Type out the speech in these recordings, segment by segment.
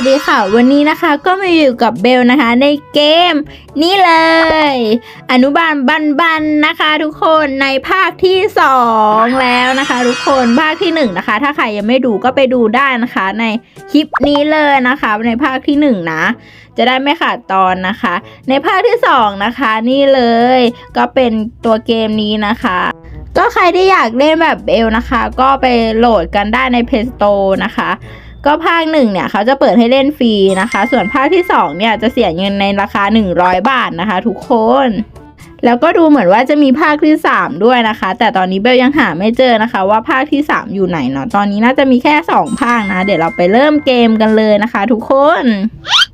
วัสดีค่ะ วันนี้นะคะก็มาอยู่กับเบลนะคะ ในเกม นี่เลย อนุบาลบันบันนะคะ ทุกคนในภาคที่สองแล้วนะคะ ทุกคนภาคที่หนึ่งนะคะ ถ้าใครยังไม่ดูก็ไปดูได้นะคะ ในคลิปนี้เลยนะคะ ในภาคที่หนึ่งนะ จะได้ไม่ขาดตอนนะคะ ในภาคที่สองนะคะ นี่เลย ก็เป็นตัวเกมนี้นะคะก็ใครที่อยากเล่นแบบเบลนะคะ ก็ไปโหลดกันได้ใน Play Store นะคะ ก็ภาคหนึ่งเนี่ยเขาจะเปิดให้เล่นฟรีนะคะ ส่วนภาคที่สองเนี่ยจะเสียเงินในราคา 100 บาทนะคะ ทุกคน แล้วก็ดูเหมือนว่าจะมีภาคที่ 3 ด้วยนะคะ แต่ตอนนี้เบลยังหาไม่เจอนะคะ ว่าภาคที่ 3 อยู่ไหนเนาะตอนนี้น่าจะมีแค่ 2 ภาคนะ เดี๋ยวเราไปเริ่มเกมกันเลยนะคะ ทุกคน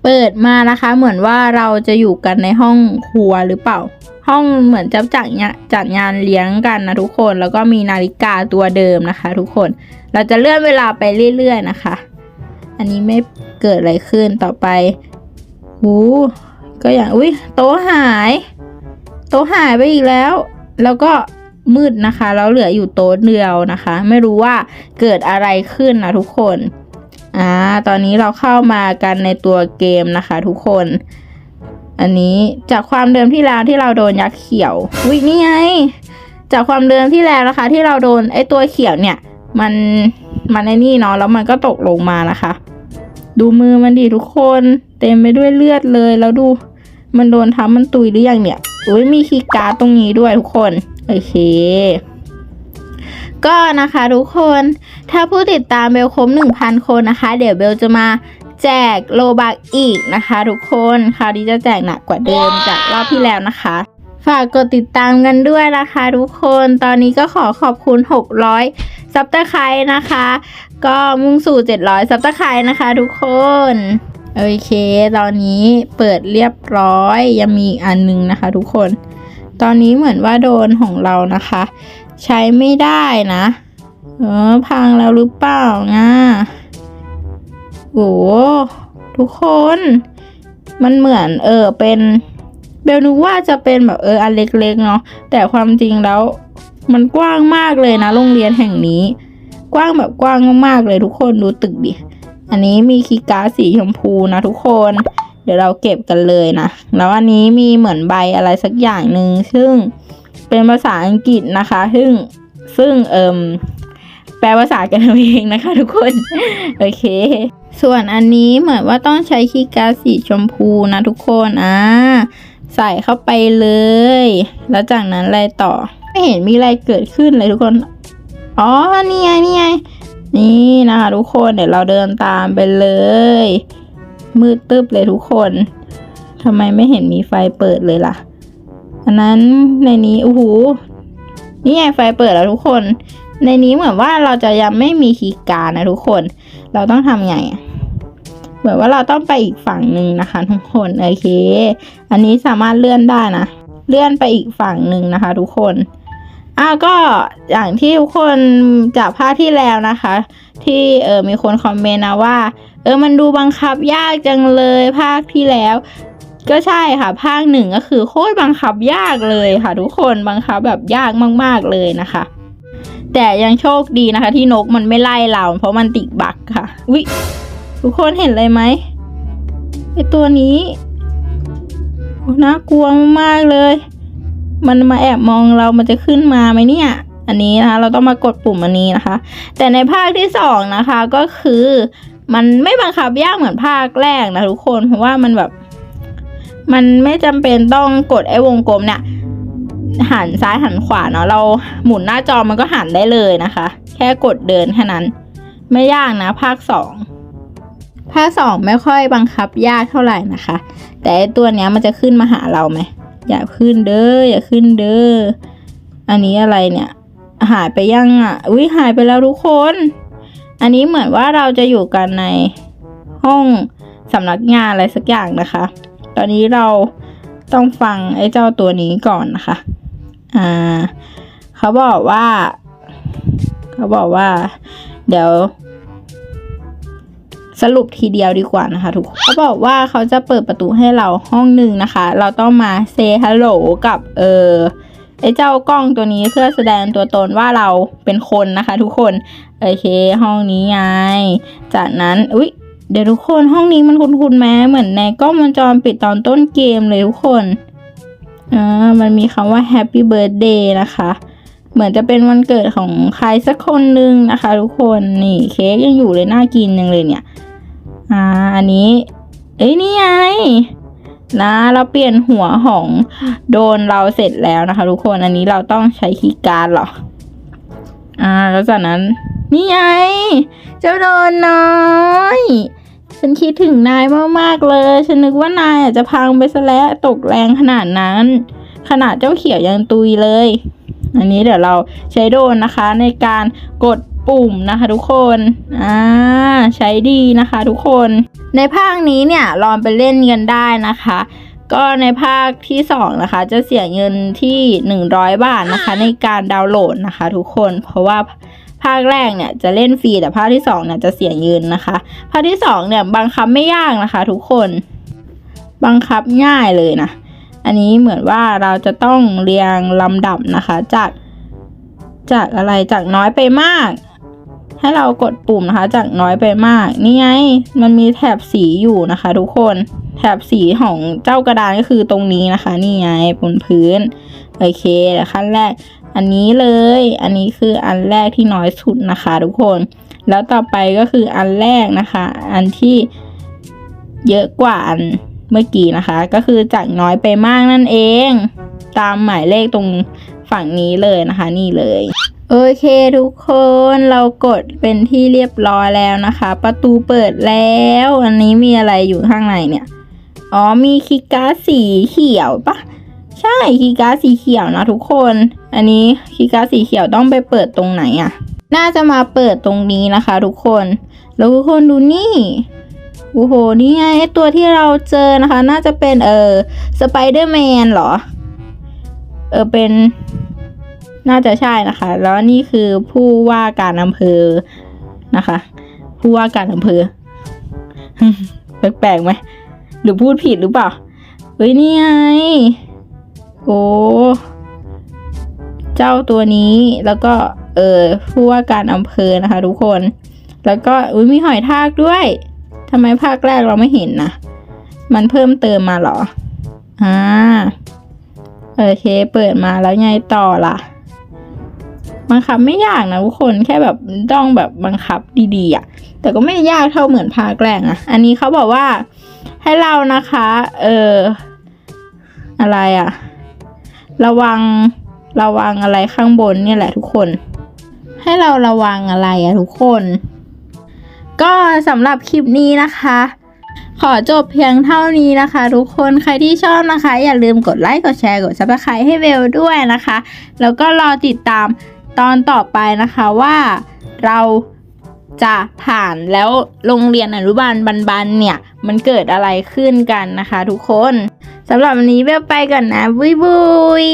เปิดมานะคะเหมือนว่าเราจะอยู่กันในห้องครัวหรือเปล่าห้องเหมือนจะจัดงานจัดงานเลี้ยงกันนะทุกคนแล้วก็มีนาฬิกาตัวเดิมนะคะ ทุกคนเราจะเลื่อนเวลาไปเรื่อยๆนะคะ นนี้ไม่เกิดอะไรขึ้นต่อไปหูก็อย่างอุ้ยโต๊ะหาย โต๊ะหายไปอีกแล้ว แล้วก็มืดนะคะแล้วเหลืออยู่โต๊ะเดียวนะคะ ไม่รู้ว่าเกิดอะไรขึ้นนะทุกคนอ่าตอนนี้เราเข้ามากันในตัวเกมนะคะ ทุกคน อันนี้จากความเดิมที่แล้วที่เราโดนยักษ์เขียวอุ้ยนี่ไงจากความเดิมที่แล้วนะคะ ที่เราโดนไอตัวเขียวเนี่ย มันมันไอ้นี่เนาะแล้วมันก็ตกลงมานะคะ ดูมือมันดีทุกคน เต็มไปด้วยเลือดเลย แล้วดู มันโดนทับมันตุยหรือยังเนี่ยอุ้ยมีคีการ์ดตรงนี้ด้วยทุกคน โอเค ก็นะคะทุกคน ถ้าผู้ติดตามเบลครบ1,000 คนนะคะ เดี๋ยวเบลจะมาแจกโลบักอีกนะคะ ทุกคน คราวนี้จะแจกหนักกว่าเดิมจากรอบที่แล้วนะคะ ฝากกดติดตามกันด้วยนะคะ ทุกคนตอนนี้ก็ขอขอบคุณ 600ซับตะไคร้นะคะ ก็มุ่งสู่ 700ซับตะไคร้นะคะ ทุกคนโอเค ตอนนี้เปิดเรียบร้อย ยังมีอีกอันนึงนะคะ ทุกคน ตอนนี้เหมือนว่าโดนของเรานะคะ ใช้ไม่ได้นะ เออ พังแล้วหรือเปล่าง่าโอ้ทุกคน มันเหมือนเออเป็น เบลนึกว่าจะเป็นแบบเอออันเล็กๆเนาะแต่ความจริงแล้ว มันกว้างมากเลยนะ โรงเรียนแห่งนี้ กว้างแบบกว้างมากๆเลยทุกคนดูตึกดิอันนี้มีคีการ์ดสีชมพูนะทุกคน เดี๋ยวเราเก็บกันเลยนะแล้วอันนี้มีเหมือนใบอะไรสักอย่างหนึ่งซึ่งเป็นภาษาอังกฤษนะคะ ซึ่งซึ่งเอิมแปลภาษากันเอาเองนะคะ ทุกคน โอเค ส่วนอันนี้เหมือนว่าต้องใช้คีการ์ดสีชมพูนะทุกคนอ่า ใส่เข้าไปเลย แล้วจากนั้นอะไรต่อ ไม่เห็นมีอะไรเกิดขึ้นเลยทุกคน อ๋อ นี่ไง นี่ไง นี่นะคะทุกคน เดี๋ยวเราเดินตามไปเลย มืดตึ๊บเลยทุกคนทำไมไม่เห็นมีไฟเปิดเลยล่ะ อันนั้นในนี้โอ้โห นี่ไงไฟเปิดแล้วทุกคน ในนี้เหมือนว่าเราจะยังไม่มีคีย์การ์ดนะทุกคน เราต้องทำไงอะ เหมือนว่าเราต้องไปอีกฝั่งหนึ่งนะคะ ทุกคนโอเค อันนี้สามารถเลื่อนได้นะ เลื่อนไปอีกฝั่งหนึ่งนะคะ ทุกคนอะก็อย่างที่ทุกคนจากภาคที่แล้วนะคะ ที่เออมีคนคอมเมนต์นะว่า เออมันดูบังคับยากจังเลยภาคที่แล้ว ก็ใช่ค่ะ ภาคหนึ่งก็คือโคตรบังคับยากเลยค่ะ ทุกคนบังคับแบบยากมาก ๆเลยนะคะ แต่ยังโชคดีนะคะ ที่นกมันไม่ไล่เราเพราะมันติดบักค่ะวิ ทุกคนเห็นเลยไหมไอตัวนี้น่ากลัวมากเลย มันมาแอบมองเรามันจะขึ้นมาไหมเนี่ย อันนี้นะคะเราต้องมากดปุ่มอันนี้นะคะ แต่ในภาคที่สองนะคะก็คือมันไม่บังคับยากเหมือนภาคแรกนะทุกคนเพราะว่ามันแบบ มันไม่จำเป็นต้องกดไอ้วงกลมเนี่ยหันซ้ายหันขวาเนาะเราหมุนหน้าจอมันก็หันได้เลยนะคะ แค่กดเดินแค่นั้น ไม่ยากนะภาคสอง ภาคสองไม่ค่อยบังคับยากเท่าไหร่นะคะ แต่ตัวเนี้ยมันจะขึ้นมาหาเราไหมอย่าขึ้นเด้ออย่าขึ้นเด้ออันนี้อะไรเนี่ย หายไปยังอะอุ้ยหายไปแล้วทุกคน อันนี้เหมือนว่าเราจะอยู่กันในห้องสำนักงานอะไรสักอย่างนะคะ ตอนนี้เราต้องฟังไอ้เจ้าตัวนี้ก่อนนะคะ อ่า เขาบอกว่า เขาบอกว่า เดี๋ยว สรุปทีเดียวดีกว่านะคะทุกคนเขาบอกว่าเขาจะเปิดประตูให้เราห้องหนึ่งนะคะ เราต้องมาเซฮัลโหลกับเออไอ้เจ้ากล้องตัวนี้เพื่อแสดงตัวตนว่าเราเป็นคนนะคะทุกคนโอเค ห้องนี้ไงจากนั้นอุ๊ยเดี๋ยวทุกคนห้องนี้มันคุ้นๆไหมเหมือนในกล้องวงจรปิดตอนต้นเกมเลยทุกคนอ่ามันมีคำว่า Happy Birthday นะคะเหมือนจะเป็นวันเกิดของใครสักคนหนึ่งนะคะ ทุกคนนี่เค้กยังอยู่เลยน่ากินยังเลยเนี่ย อ่า อันนี้ เอ้ยนี่ไงนะเราเปลี่ยนหัวของโดนเราเสร็จแล้วนะคะ ทุกคนอันนี้เราต้องใช้คีย์การ์ดหรอ อ่า แล้วจากนั้น นี่ไง เจ้าโดนน้อย ฉันคิดถึงนายมากๆเลย ฉันนึกว่านายอาจจะพังไปซะแล้วตกแรงขนาดนั้น ขนาดเจ้าเขียวยังตุยเลย อันนี้เดี๋ยวเราใช้โดนนะคะในการกด ปุ่มนะคะทุกคนอ่าใช้ดีนะคะทุกคน ในภาคนี้เนี่ยลองไปเล่นกันได้นะคะ ก็ในภาคที่สองนะคะ จะเสียเงินที่หนึ่งร้อยบาทนะคะ ในการดาวน์โหลดนะคะ ทุกคนเพราะว่าภาคแรกเนี่ยจะเล่นฟรีแต่ภาคที่สองเนี่ยจะเสียเงินนะคะ ภาคที่สองเนี่ยบังคับไม่ยากนะคะ ทุกคนบังคับง่ายเลยนะ อันนี้เหมือนว่าเราจะต้องเรียงลำดับนะคะ จาก จากอะไรจากน้อยไปมาก ให้เรากดปุ่มนะคะ จากน้อยไปมาก นี่ไง มันมีแถบสีอยู่นะคะ ทุกคน แถบสีของเจ้ากระดานก็คือตรงนี้นะคะ นี่ไงบนพื้น โอเคขั้นแรก อันนี้เลย อันนี้คืออันแรกที่น้อยสุดนะคะ ทุกคน แล้วต่อไปก็คืออันแรกนะคะ อันที่เยอะกว่าอันเมื่อกี้นะคะ ก็คือจากน้อยไปมากนั่นเอง ตามหมายเลขตรงฝั่งนี้เลยนะคะ นี่เลย โอเคทุกคนเรากดเป็นที่เรียบร้อยแล้วนะคะ ประตูเปิดแล้ว อันนี้มีอะไรอยู่ข้างในเนี่ย อ๋อมีคีย์กาสีเขียวปะใช่คีย์กาสีเขียวนะทุกคน อันนี้คีย์กาสีเขียวต้องไปเปิดตรงไหนอะน่าจะมาเปิดตรงนี้นะคะ ทุกคน แล้วทุกคนดูนี่โอ้โหนี่ไงไอ้ตัวที่เราเจอนะคะ น่าจะเป็นเออสไปเดอร์แมนเหรอ เออเป็น น่าจะใช่นะคะ แล้วนี่คือผู้ว่าการอำเภอนะคะ ผู้ว่าการอำเภอแปลกๆไหมหรือพูดผิดหรือเปล่าเฮ้ยนี่ไงโอ้เจ้าตัวนี้แล้วก็เออผู้ว่าการอำเภอนะคะ ทุกคน แล้วก็อุ้ยมีหอยทากด้วยทำไมภาคแรกเราไม่เห็นนะมันเพิ่มเติมมาเหรออ่าโอเค เปิดมาแล้วไงต่อล่ะ บังคับไม่ยากนะทุกคนแค่แบบต้องแบบบังคับดีๆอะ่ะแต่ก็ไม่ยากเท่าเหมือนภาคแรกนะอันนี้เขาบอกว่าให้เรานะคะเอออะไรอะ่ะ ระวังระวังอะไรข้างบนเนี่ยแหละทุกคน ให้เราระวังอะไรอะทุกคน ก็สำหรับคลิปนี้นะคะขอจบเพียงเท่านี้นะคะ ทุกคนใครที่ชอบนะคะ อย่าลืมกดไลค์กดแชร์กด subscribe ให้เบลด้วยนะคะ แล้วก็รอติดตาม ตอนต่อไปนะคะว่าเราจะผ่านแล้วโรงเรียนอนุบาลบันๆเนี่ย มันเกิดอะไรขึ้นกันนะคะทุกคนสำหรับวันนี้เบลไปก่อนนะบุยบุย